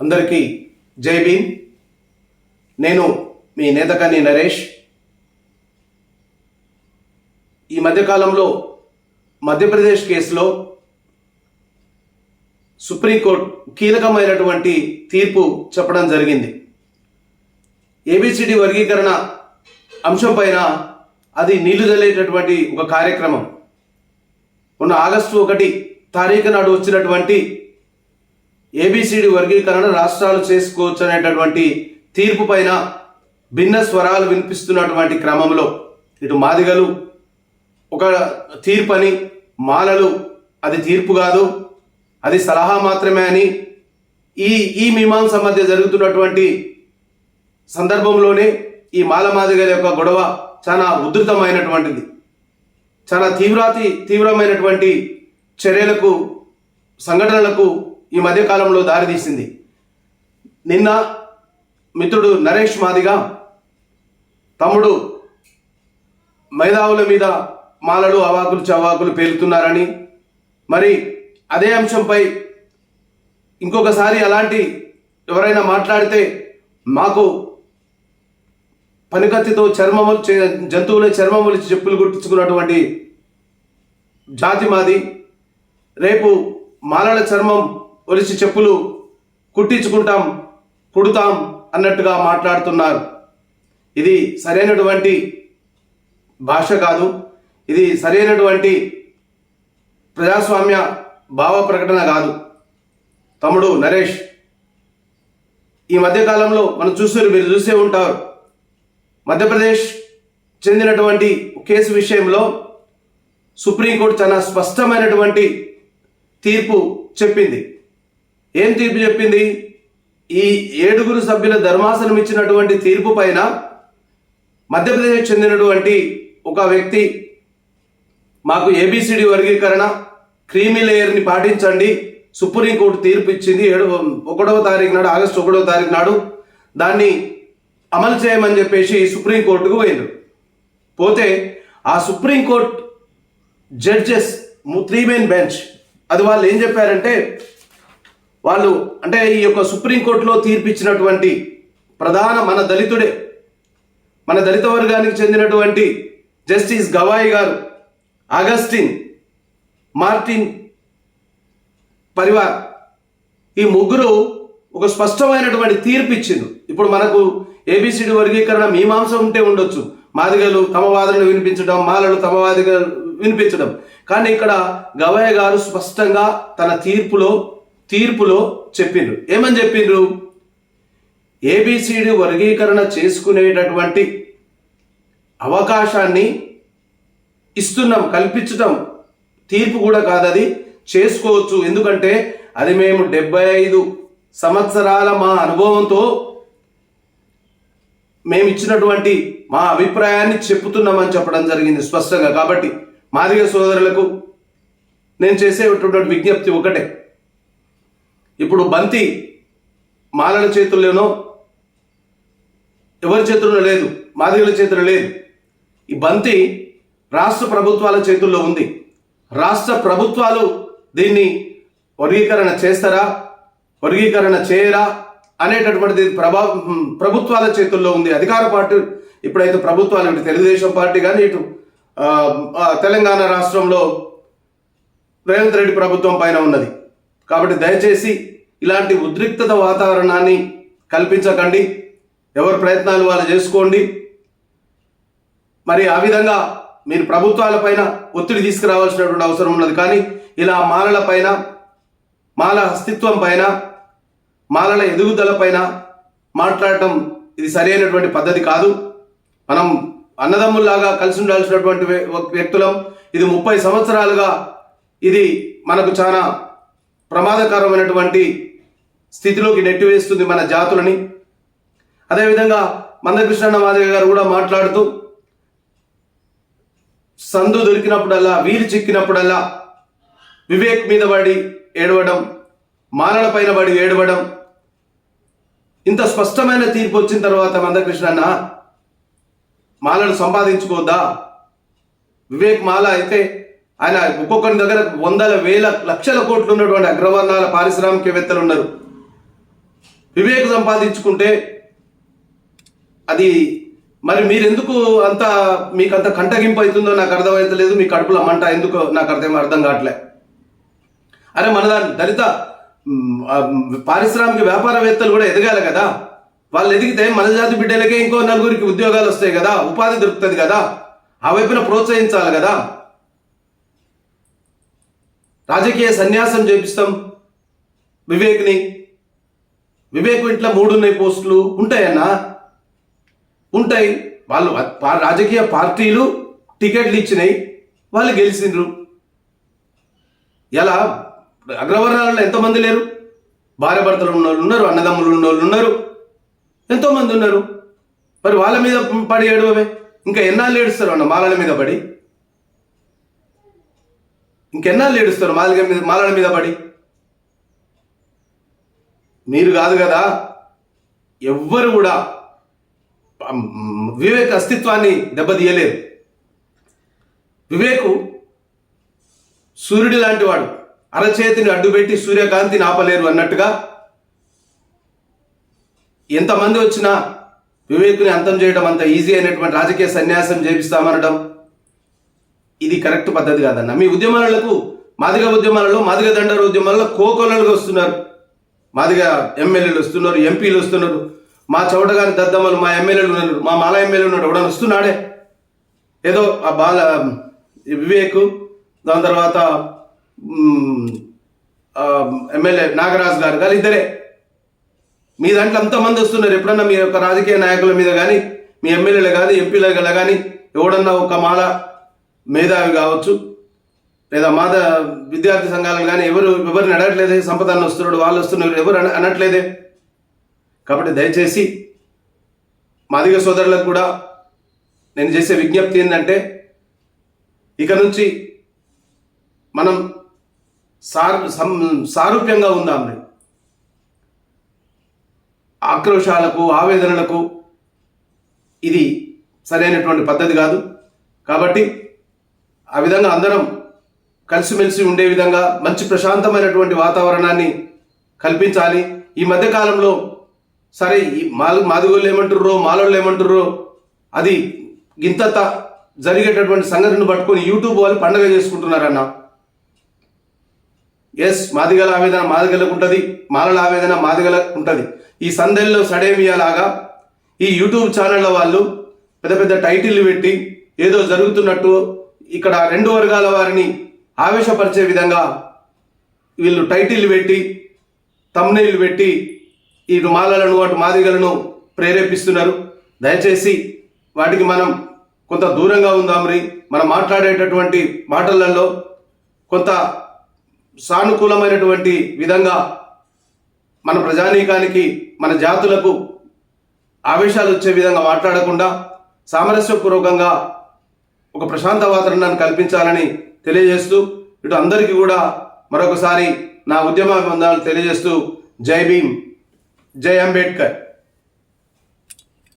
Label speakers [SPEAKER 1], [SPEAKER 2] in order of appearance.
[SPEAKER 1] అందరికీ జై భీమ్. నేను మీ నేతకాని నరేష్. ఈ మధ్యకాలంలో మధ్యప్రదేశ్ కేసులో సుప్రీంకోర్టు కీలకమైనటువంటి తీర్పు చెప్పడం జరిగింది. ఏబిసిడి వర్గీకరణ అంశం పైన అది నీళ్ళు చల్లేటటువంటి ఒక కార్యక్రమం. మొన్న ఆగస్టు ఒకటి తారీఖు నాడు వచ్చినటువంటి ఏబిసిడి వర్గీకరణ రాష్ట్రాలు చేసుకోవచ్చు అనేటటువంటి తీర్పు పైన భిన్న స్వరాలు వినిపిస్తున్నటువంటి క్రమంలో ఇటు మాదిగలు ఒక తీర్పు అని మాలలు అది తీర్పు కాదు అది సలహా మాత్రమే అని ఈ ఈ మీమాంస మధ్య జరుగుతున్నటువంటి సందర్భంలోనే ఈ మాల మాదిగల యొక్క గొడవ చాలా ఉధృతమైనటువంటిది. చాలా తీవ్రాతి తీవ్రమైనటువంటి చర్యలకు సంఘటనలకు ఈ మధ్యకాలంలో దారితీసింది నిన్న మిత్రుడు నరేష్ మాదిగా తమ్ముడు మేధావుల మీద మాలలు అవాకులు చవాకులు పేలుతున్నారని మరి అదే అంశంపై ఇంకొకసారి అలాంటి ఎవరైనా మాట్లాడితే మాకు పనికత్తితో చర్మములు చే- జంతువుల చర్మములు చెప్పులు గుర్తించుకున్నటువంటి జాతి మాది. రేపు మాలల చర్మం ఒలిచి చెప్పులు కుట్టించుకుంటాం కుడుతాం అన్నట్టుగా మాట్లాడుతున్నారు. ఇది సరైనటువంటి భాష కాదు. ఇది సరైనటువంటి ప్రజాస్వామ్య భావ ప్రకటన కాదు. తమ్ముడు నరేష్ ఈ మధ్యకాలంలో మనం చూస్తారు మీరు చూసే ఉంటారు. మధ్యప్రదేశ్ చెందినటువంటి కేసు విషయంలో సుప్రీంకోర్టు చాలా స్పష్టమైనటువంటి తీర్పు చెప్పింది. ఏం తీర్పు చెప్పింది? ఈ ఏడుగురు సభ్యుల ధర్మాసనం ఇచ్చినటువంటి తీర్పు పైన మధ్యప్రదేశ్ చెందినటువంటి ఒక వ్యక్తి మాకు ఏబిసిడి వర్గీకరణ క్రీమీ లేయర్ని పాటించండి. సుప్రీంకోర్టు తీర్పు ఇచ్చింది ఏడు ఒకటవ తారీఖు నాడు ఆగస్టు ఒకటవ తారీఖు నాడు. దాన్ని అమలు చేయమని చెప్పేసి సుప్రీంకోర్టుకు పోయిండు పోతే ఆ supreme court judges three main bench అది వాళ్ళు ఏం చెప్పారంటే వాళ్ళు అంటే ఈ యొక్క సుప్రీంకోర్టులో తీర్పిచ్చినటువంటి ప్రధాన మన దళితుడే మన దళిత వర్గానికి చెందినటువంటి జస్టిస్ గవాయి గారు అగస్టిన్ మార్టిన్ పరివార్ ఈ ముగ్గురు ఒక స్పష్టమైనటువంటి తీర్పు ఇచ్చింది ఇప్పుడు మనకు ఏబిసిడి వర్గీకరణ మీమాంస ఉంటే ఉండొచ్చు. మాదిగలు తమ వాదనలు వినిపించడం మాలలు తమ వాదిగలు వినిపించడం. కానీ ఇక్కడ గవయ్య గారు స్పష్టంగా తన తీర్పులో తీర్పులో చెప్పిండ్రు. ఏమని చెప్పిండ్రు? ఏబిసిడి వర్గీకరణ చేసుకునేటటువంటి అవకాశాన్ని ఇస్తున్నాం కల్పించటం తీర్పు కూడా కాదు అది చేసుకోవచ్చు. ఎందుకంటే అది మేము డెబ్బై ఐదు సంవత్సరాల మా అనుభవంతో మేము ఇచ్చినటువంటి మా అభిప్రాయాన్ని చెప్తున్నామని చెప్పడం జరిగింది స్పష్టంగా. కాబట్టి మాదిగ సోదరులకు నేను చేసేటటువంటి విజ్ఞప్తి ఒకటే. ఇప్పుడు బంతి మాలల చేతుల్లోనో ఎవరి చేతుల్లో లేదు? మాదిగల చేతుల్లో లేదు. ఈ బంతి రాష్ట్ర ప్రభుత్వాల చేతుల్లో ఉంది. రాష్ట్ర ప్రభుత్వాలు దీన్ని వర్గీకరణ చేస్తారా? వర్గీకరణ చేయరా? అనేటటువంటిది ప్రభా ప్రభుత్వాల చేతుల్లో ఉంది. అధికార పార్టీ ఇప్పుడైతే ప్రభుత్వాలు ఇటు తెలుగుదేశం పార్టీ కానీ ఇటు తెలంగాణ రాష్ట్రంలో రేవంత్ రెడ్డి ప్రభుత్వం పైన ఉన్నది. కాబట్టి దయచేసి ఇలాంటి ఉద్రిక్తత వాతావరణాన్ని కల్పించకండి. ఎవరి ప్రయత్నాలు వాళ్ళు చేసుకోండి. మరి ఆ విధంగా మీరు ప్రభుత్వాలపైన ఒత్తిడి తీసుకురావాల్సినటువంటి అవసరం ఉన్నది. కానీ ఇలా మాలల పైన మాల అస్తిత్వం పైన మాలల ఎదుగుదల పైన మాట్లాడటం ఇది సరైనటువంటి పద్ధతి కాదు. మనం అన్నదమ్ముల్లాగా కలిసి ఉండాల్సినటువంటి వ్యక్తులం. ఇది ముప్పై సంవత్సరాలుగా ఇది మనకు చాలా ప్రమాదకరమైనటువంటి స్థితిలోకి నెట్టివేస్తుంది మన జాతులని. అదేవిధంగా మందకృష్ణ మాదిగ గారు కూడా మాట్లాడుతూ సందు దొరికినప్పుడల్లా వీలు చిక్కినప్పుడల్లా వివేక్ మీద పడి ఏడవడం మాలల పైన పడి ఏడవడం ఇంత స్పష్టమైన తీర్పు వచ్చిన తర్వాత మందకృష్ణన్న మాలను సంపాదించుకోద్దా వివేక్ మాల అయితే ఆయన ఒక్కొక్కరి దగ్గర వందల వేల లక్షల కోట్లు ఉన్నటువంటి అగ్రవర్ణాల పారిశ్రామికవేత్తలు ఉన్నారు. వివేక్ సంపాదించుకుంటే అది మరి మీరెందుకు అంత మీకు అంత కంటగింపు అవుతుందో నాకు అర్థమవుతలేదు మీ కడుపులో మంట ఎందుకు నాకు అర్థం అర్థం కావట్లే. అరే మన దాని దళిత పారిశ్రామిక వ్యాపారవేత్తలు కూడా ఎదగాలి కదా. వాళ్ళు ఎదిగితే మన జాతి బిడ్డలకే ఇంకో నలుగురికి ఉద్యోగాలు వస్తాయి కదా ఉపాధి దొరుకుతుంది కదా. ఆ వైపున ప్రోత్సహించాలి కదా. రాజకీయ సన్యాసం చేపిస్తాం వివేక్ని. వివేక్ ఇంట్లో మూడు ఉన్నాయి పోస్టులు ఉంటాయన్నా ఉంటాయి. వాళ్ళు రాజకీయ పార్టీలు టికెట్లు ఇచ్చినాయి. వాళ్ళు గెలిచిండ్రు. ఎలా? అగ్రవర్ణాలలో ఎంతమంది లేరు? భార్య భర్తలు ఉన్నోళ్ళు ఉన్నారు అన్నదమ్ములు ఉన్న వాళ్ళు ఉన్నారు. ఎంతోమంది ఉన్నారు? మరి వాళ్ళ మీద పడి ఏడవమే ఇంకా ఎన్నాళ్ళు ఏడుస్తారు అన్న మాలల మీద పడి? ఇంకెన్నాళ్ళు ఏడుస్తారు మాలగ మీద మాలల మీద పడి? మీరు కాదు కదా? ఎవ్వరు కూడా వివేక్ అస్తిత్వాన్ని దెబ్బతీయలేదు. వివేకు సూర్యుడి లాంటి వాడు. అరచేతిని అడ్డుపెట్టి సూర్యకాంతిని ఆపలేరు అన్నట్టుగా ఎంతమంది వచ్చినా వివేకుని అంతం చేయడం అంత ఈజీ అయినటువంటి రాజకీయ సన్యాసం చేపిస్తామనడం ఇది కరెక్ట్ పద్ధతి కాదన్న. మీ ఉద్యమాలకు మాదిగ ఉద్యమాలలో మాదిగ దండర ఉద్యమాలలో కోకొల్లలుగా వస్తున్నారు. మాదిగా ఎమ్మెల్యేలు వస్తున్నారు ఎంపీలు వస్తున్నారు. మా చౌటగాని దద్దమ్మలు మా ఎమ్మెల్యేలు ఉన్నారు. మా మాల ఎమ్మెల్యే ఉన్నాడు. ఎవడన్నా వస్తున్నాడే? ఏదో ఆ బాల వివేక్ దాని తర్వాత ఎమ్మెల్యే నాగరాజు గారు కానీ ఇద్దరే. మీ దాంట్లో అంతమంది వస్తున్నారు? ఎప్పుడన్నా మీ యొక్క రాజకీయ నాయకుల మీద కానీ మీ ఎమ్మెల్యేలు కానీ ఎంపీల కానీ ఎవడన్నా ఒక మాల మేధావి కావచ్చు. లేదా మాద విద్యార్థి సంఘాలను కానీ ఎవరు ఎవరిని అడగట్లేదే సంపదాన్ని వస్తున్నాడు వాళ్ళు వస్తున్నారు ఎవరు అన- అనట్లేదే కాబట్టి దయచేసి మాదిగ సోదరులకు కూడా నేను చేసే విజ్ఞప్తి ఏంటంటే ఇక నుంచి మనం సార్ సం- సారూప్యంగా ఉందాం రే. ఆక్రోశాలకు ఆవేదనలకు ఇది సరైనటువంటి పద్ధతి కాదు కాబట్టి ఆ విధంగా అందరం కలిసిమెలిసి ఉండే విధంగా మంచి ప్రశాంతమైనటువంటి వాతావరణాన్ని కల్పించాలి. ఈ మధ్య కాలంలో సరే ఈ మాలు మాదిగోళ్ళు ఏమంటుర్రో మాలోళ్ళు ఏమంటుర్రో అది గింత జరిగేటటువంటి సంఘటనను పట్టుకొని యూట్యూబ్ వాళ్ళు పండగ చేసుకుంటున్నారన్న. ఎస్ మాదిగల ఆవేదన మాదిగలకు ఉంటుంది మాలల ఆవేదన మాదిగలకు ఉంటుంది. ఈ సందెల్లో సడేమియాలాగా ఈ యూట్యూబ్ ఛానళ్ళ వాళ్ళు పెద్ద పెద్ద టైటిల్ పెట్టి ఏదో జరుగుతున్నట్టు ఇక్కడ రెండు వర్గాల వారిని ఆవేశపరిచే విధంగా వీళ్ళు టైటిల్ పెట్టి తమ్నైల్ పెట్టి ఈ మాలలను వాటి మాదిగలను ప్రేరేపిస్తున్నారు. దయచేసి వాటికి మనం కొంత దూరంగా ఉందామరి మనం మాట్లాడేటటువంటి మాటలలో కొంత సానుకూలమైనటువంటి విధంగా మన ప్రజానీకానికి మన జాతులకు ఆవేశాలు వచ్చే విధంగా మాట్లాడకుండా సామరస్యపూర్వకంగా ఒక ప్రశాంత వాతావరణాన్ని కల్పించాలని తెలియజేస్తూ ఇటు అందరికీ కూడా మరొకసారి నా ఉద్యమ తెలియజేస్తూ జై భీమ్ జై అంబేద్కర్.